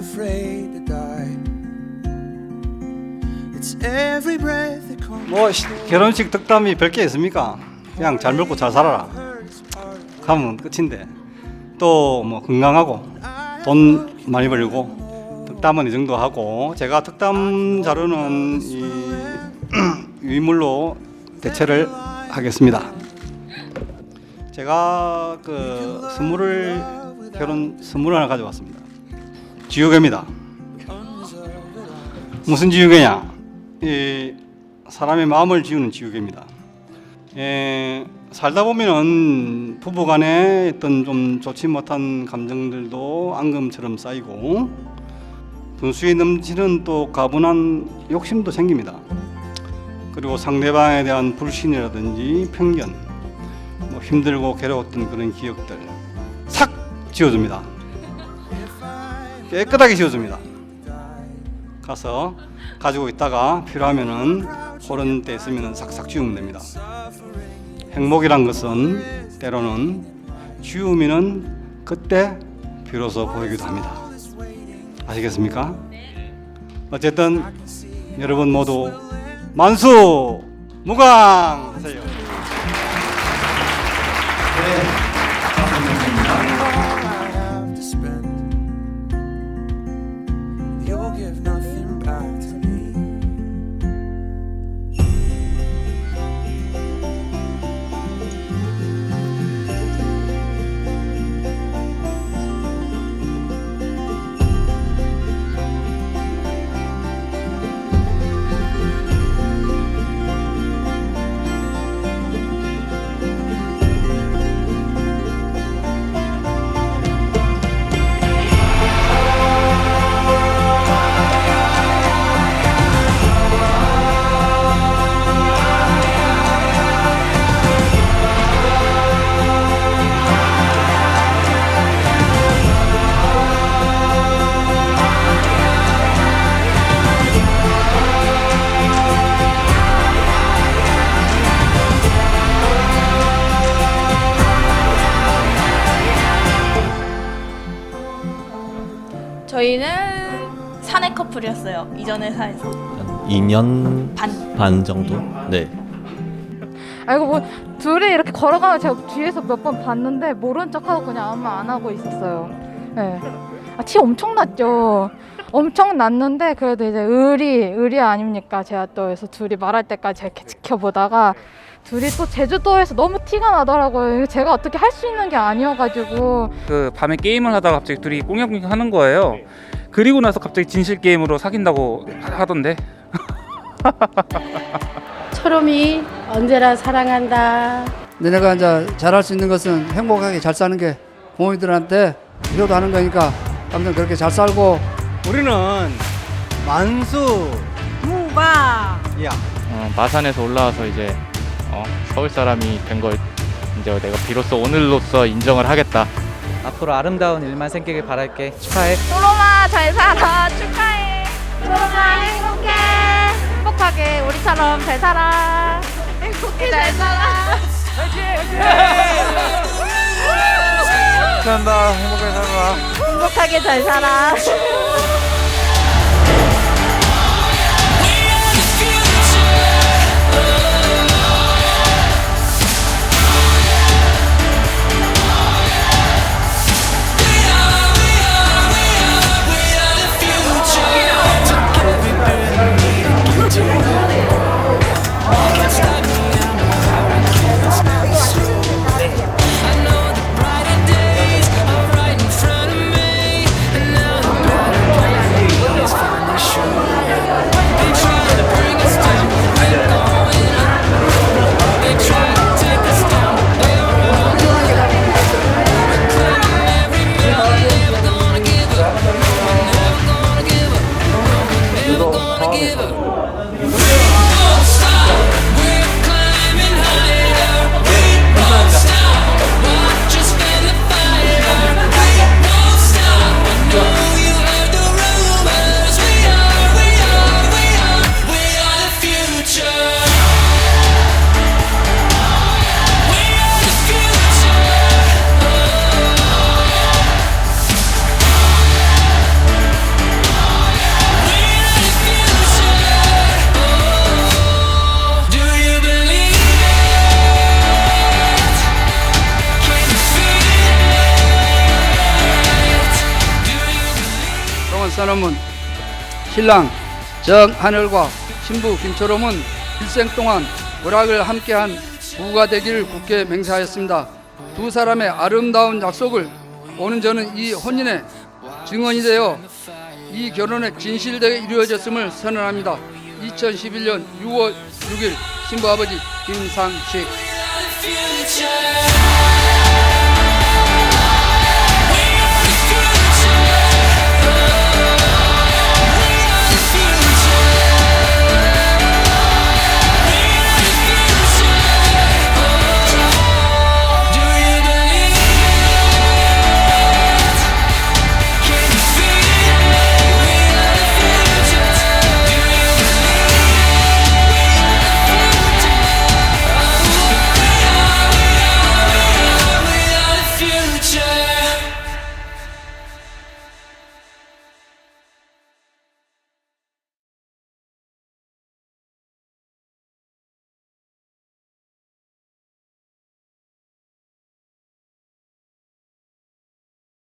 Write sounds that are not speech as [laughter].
afraid to die. It's every breath that comes. 뭐 시- 결혼식 덕담이 별 게 있습니까? 그냥 잘 먹고 잘 살아라. 하면 끝인데 또 뭐 건강하고 돈 많이 벌고 덕담은 이 정도 하고 제가 덕담 자료는 이 [clears throat] 유인물로 대체를 하겠습니다. 제가 그 선물을 결혼 선물 하나 가져왔습니다. 지우개입니다. 무슨 지우개냐? 이 사람의 마음을 지우는 지우개입니다. 에, 살다 보면은 부부 간에 어떤 좀 좋지 못한 감정들도 앙금처럼 쌓이고 분수에 넘치는 또 가분한 욕심도 생깁니다. 그리고 상대방에 대한 불신이라든지 편견, 뭐 힘들고 괴로웠던 그런 기억들 싹 지워줍니다. 깨끗하게 지워줍니다. 가서 가지고 있다가 필요하면은 그런 때 있으면은 싹싹 지우면 됩니다. 행복이란 것은 때로는 지우면은 그때 비로소 보이기도 합니다. 아시겠습니까? 어쨌든 여러분 모두 만수 무강 하세요. all 저희는 사내 커플이었어요. 이전 회사에서 한 2년 반. 반 정도? 네. 아이고 뭐 둘이 이렇게 걸어가면 제가 뒤에서 몇 번 봤는데 모른 척하고 그냥 아무 말 안 하고 있었어요. 네. 아, 티 엄청 났죠. 엄청 났는데 그래도 이제 의리 의리 아닙니까? 제가 또 그래서 둘이 말할 때까지 이렇게 지켜보다가 둘이 또 제주도에서 너무 티가 나더라고요. 제가 어떻게 할 수 있는 게 아니어가지고 그 밤에 게임을 하다가 갑자기 둘이 꽁냥꽁냥 하는 거예요. 그리고 나서 갑자기 진실 게임으로 사귄다고 하- 하던데. [laughs] 초롬이 언제나 사랑한다. 너네가 이제 잘할 수 있는 것은 행복하게 잘 사는 게 부모님들한테 효도 하는 거니까 아무튼 그렇게 잘 살고 우리는 만수 무강이야. 어, 마산에서 올라와서 이제 어, 서울 사람이 된 걸 이제 내가 비로소 오늘로써 인정을 하겠다. 앞으로 아름다운 일만 생기길 바랄게. 축하해. 소롬아 잘 살아 축하해. 소롬아 행복해. 행복하게 우리처럼 잘 살아. 행복해 잘 살아. 감사합니다. 행복하게 살아. 행복하게 잘 살아. 선언문 신랑 정하늘과 신부 김초롬은 일생 동안 오락을 함께한 부부가 되기를 굳게 맹세하였습니다. 두 사람의 아름다운 약속을 오는 저는 이 혼인의 증언이 되어 이 결혼의 진실되게 이루어졌음을 선언합니다. 2011년 6월 6일 신부 아버지 김상식